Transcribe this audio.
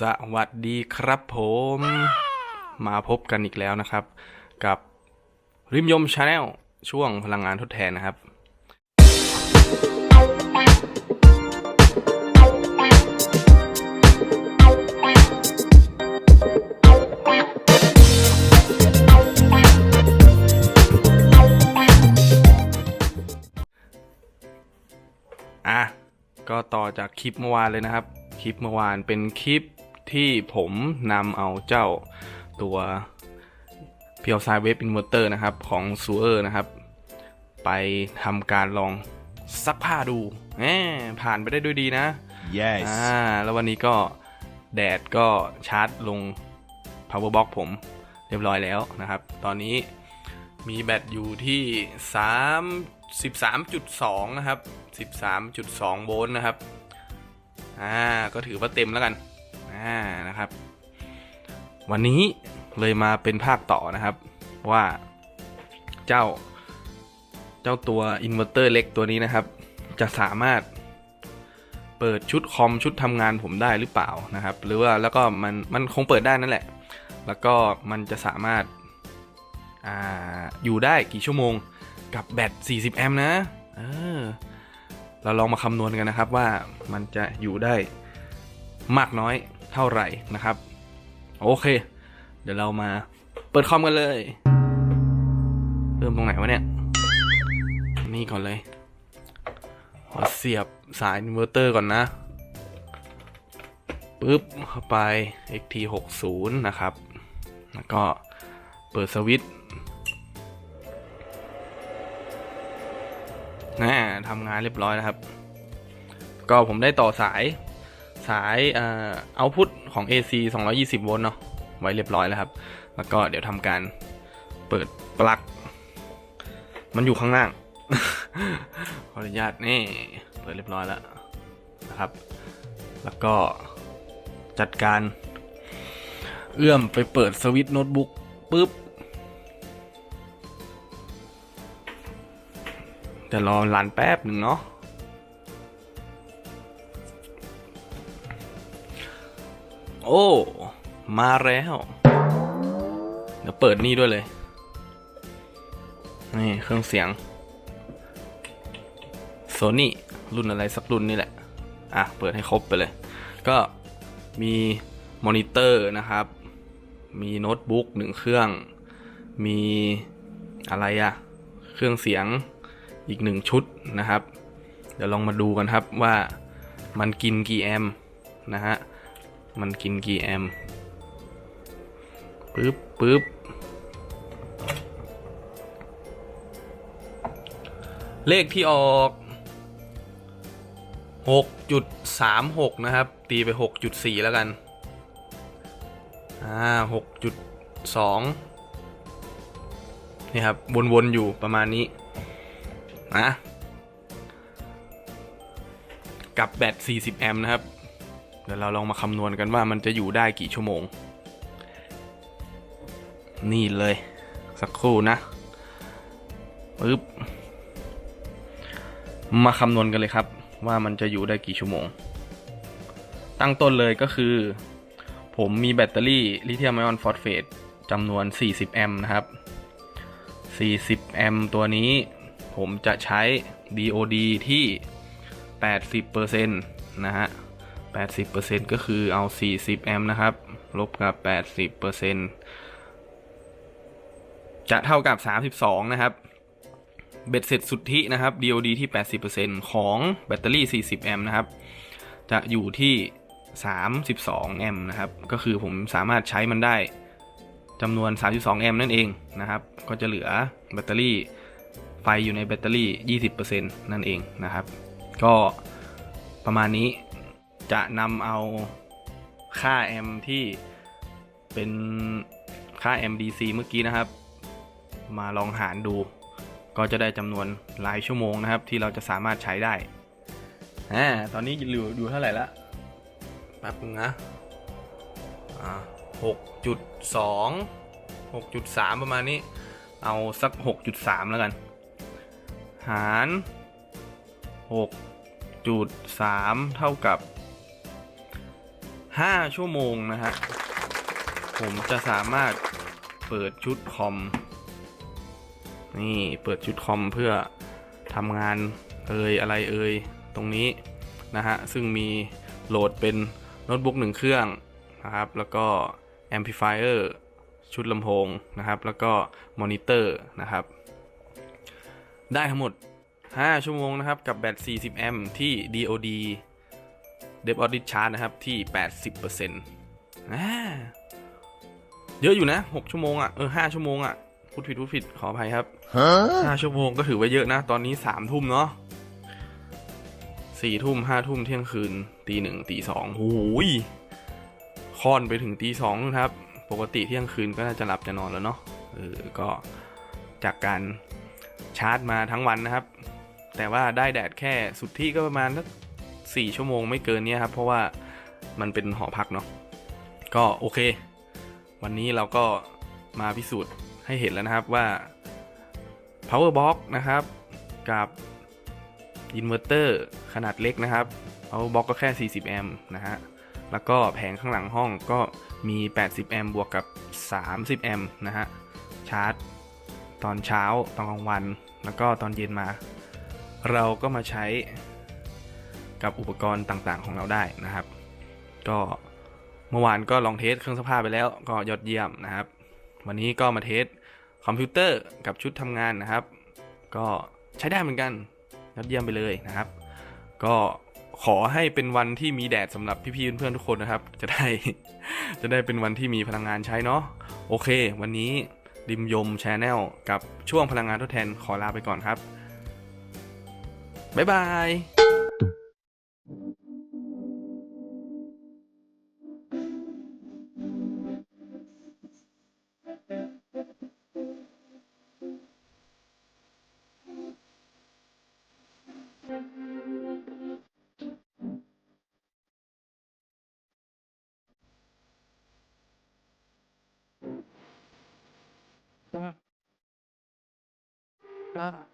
สวัสดีครับผม มาพบกันอีกแล้วนะครับ กับริมยมชาแนลช่วงพลังงานทดแทนนะครับ อะ ก็ต่อจากคลิปเมื่อวานเลยนะครับ คลิปเมื่อวานเป็นคลิป ที่ผมนำเอาเจ้าตัวเพียวไซเวฟอินเวอร์เตอร์นะครับ ของซูเออร์นะครับ ไปทำการลองซักผ้าดูแหมผ่านไปได้ด้วยดีนะ Yes. อ่าแล้ววันนี้ก็แดดก็ชาร์จลง power box ผมเรียบร้อยแล้วนะครับ ตอนนี้มีแบตอยู่ที่3 13.2 นะครับ 13.2 โวลต์นะครับ อ่า ก็ถือว่าเต็มแล้วกัน อ่านะครับ วันนี้เลยมาเป็นภาคต่อนะครับ ว่าเจ้าเจ้าตัวอินเวอร์เตอร์เล็กตัวนี้นะครับ จะสามารถเปิดชุดคอมชุดทำงานผมได้หรือเปล่านะครับ หรือว่าแล้วก็มันมันคงเปิดได้นั่นแหละ แล้วก็มันจะสามารถอ่าอยู่ได้กี่ชั่วโมงกับแบต 40 แอมป์นะเออเราลองมาคำนวณกันนะครับว่ามันจะอยู่ได้มากน้อย เท่าไหร่นะครับ โอเค เดี๋ยวเรามาเปิดคอมกันเลย เริ่มตรงไหนวะเนี่ย นี่ก่อนเลยขอเสียบสายอินเวอร์เตอร์ก่อนนะปึ๊บเข้าไป XT60 นะครับ แล้วก็เปิดสวิตช์นะทำงานเรียบร้อยแล้วครับ ก็ผมได้ต่อสาย สายเอ่อเอาพุทของ AC 220 โวลต์เนาะไว้เรียบร้อยแล้วครับ แล้วก็เดี๋ยวทำการเปิดปลั๊ก มันอยู่ข้างล่าง ขออนุญาตนี่ เปิดเรียบร้อยแล้วนะครับ แล้วก็จัดการ เอื้อมไปเปิดสวิตช์โน้ตบุ๊กปุ๊บจะรอรันแป๊บหนึ่งเนาะ โอ้ มาแล้ว เดี๋ยวเปิดนี่ด้วยเลย นี่เครื่องเสียง โซนี่รุ่นอะไรสักรุ่นนี่แหละ อะ เปิดให้ครบไปเลย ก็มีมอนิเตอร์นะครับ มีโน้ตบุ๊กหนึ่งเครื่อง มีอะไรอะเครื่องเสียงอีกหนึ่งชุดนะครับ เดี๋ยวลองมาดูกันครับว่ามันกินกี่แอมนะฮะ มันกินกี่แอมป์ปึ๊บปึ๊บเลขที่ออกหกจุดสามหกนะครับ ตีไปหกจุดสี่แล้วกัน อ่าหกจุดสองนี่ครับ วนๆ อยู่ประมาณนี้ นะ กับแบต 40 แอมป์นะครับ ดี๋ยวเราลองมาคำนวณกันว่ามันจะอยู่ได้กี่ชั่วโมง นี่เลย สักครู่นะปึ๊บมาคำนวณกันเลยครับ ว่ามันจะอยู่ได้กี่ชั่วโมง ตั้งต้นเลยก็คือ ผมมีแบตเตอรี่ลิเธียมไอออนฟอสเฟตจำนวน 40 แอมป์นะครับ 40 แอมป์ตัวนี้ ผมจะใช้ DOD ที่ 80%นะฮะ 80%ก็คือเอา 40 แอมป์นะครับ ลบกับ 80%จะเท่ากับ 32 นะครับ เบ็ดเสร็จสุทธินะครับ DOD ที่ 80%ของแบตเตอรี่ 40 แอมป์นะครับ จะอยู่ที่ 32 แอมป์นะครับ ก็คือผมสามารถใช้มันได้จำนวน 32 แอมป์นั่นเองนะครับ ก็จะเหลือแบตเตอรี่ไฟอยู่ในแบตเตอรี่ 20%นั่นเองนะครับ ก็ประมาณนี้ จะนำเอาค่าแอมที่เป็นค่า MDC เมื่อกี้นะครับ มาลองหารดู ก็จะได้จำนวนรายชั่วโมงนะครับ ที่เราจะสามารถใช้ได้อ่าตอนนี้อยู่อยู่เท่าไหร่ละแป๊บนึงนะอ่าหกจุดสองหกจุดสามประมาณนี้ เอาสักหกจุดสามแล้วกัน หารหกจุดสามเท่ากับ 5 ชั่วโมงนะฮะ ผมจะสามารถเปิดชุดคอม นี่เปิดชุดคอมเพื่อทำงานเอ่ยอะไรเอ่ยตรงนี้นะฮะ ซึ่งมีโหลดเป็นโน้ตบุ๊กหนึ่งเครื่องนะครับ แล้วก็แอมพลิฟายเออร์ชุดลำโพงนะครับ แล้วก็มอนิเตอร์นะครับ ได้ทั้งหมด 5 ชั่วโมงนะครับ กับแบต40 แอมป์ที่ DOD Dev Audit Charge นะครับที่ 80%อ่าเยอะอยู่นะ 6 ชั่วโมงอะ่ะเออ5ชั่วโมงอะ่ะพูดผิดพูดผิดขออภัยครับห้าชั่วโมงก็ถือว่าเยอะนะ ตอนนี้สามทุ่มเนาะสี่ทุ่มห้าทุ่มเที่ยงคืนตีหนึ่งตีสองโอ้ยค่อนไปถึงตีสองนะครับ ปกติเที่ยงคืนก็น่าจะหลับจะนอนแล้วเนาะเออก็จากการชาร์จมาทั้งวันนะครับ แต่ว่าได้แดดแค่สุดที่ก็ประมาณสัก สี่ชั่วโมงไม่เกินเนี้ยครับ เพราะว่ามันเป็นหอพักเนาะก็โอเค วันนี้เราก็มาพิสูจน์ให้เห็นแล้วนะครับว่า power box นะครับ กับ inverter ขนาดเล็กนะครับ power box ก็แค่ 40 แอมป์นะฮะแล้วก็แผงข้างหลังห้องก็มี 80 แอมป์บวกกับ 30 แอมป์นะฮะชาร์จ ตอนเช้าตอนกลางวัน แล้วก็ตอนเย็นมา เราก็มาใช้ กับอุปกรณ์ต่างๆของเราได้นะครับ ก็เมื่อวานก็ลองเทสเครื่องซักผ้าไปแล้วก็ยอดเยี่ยมนะครับ วันนี้ก็มาเทสคอมพิวเตอร์กับชุดทำงานนะครับ ก็ใช้ได้เหมือนกันยอดเยี่ยมไปเลยนะครับ ก็ขอให้เป็นวันที่มีแดดสำหรับพี่ๆเพื่อนๆทุกคนนะครับ จะได้จะได้เป็นวันที่มีพลังงานใช้เนาะโอเค วันนี้ดิมยมชแนลกับช่วงพลังงานทดแทนขอลาไปก่อนครับ บ๊ายบาย Đó. Đó.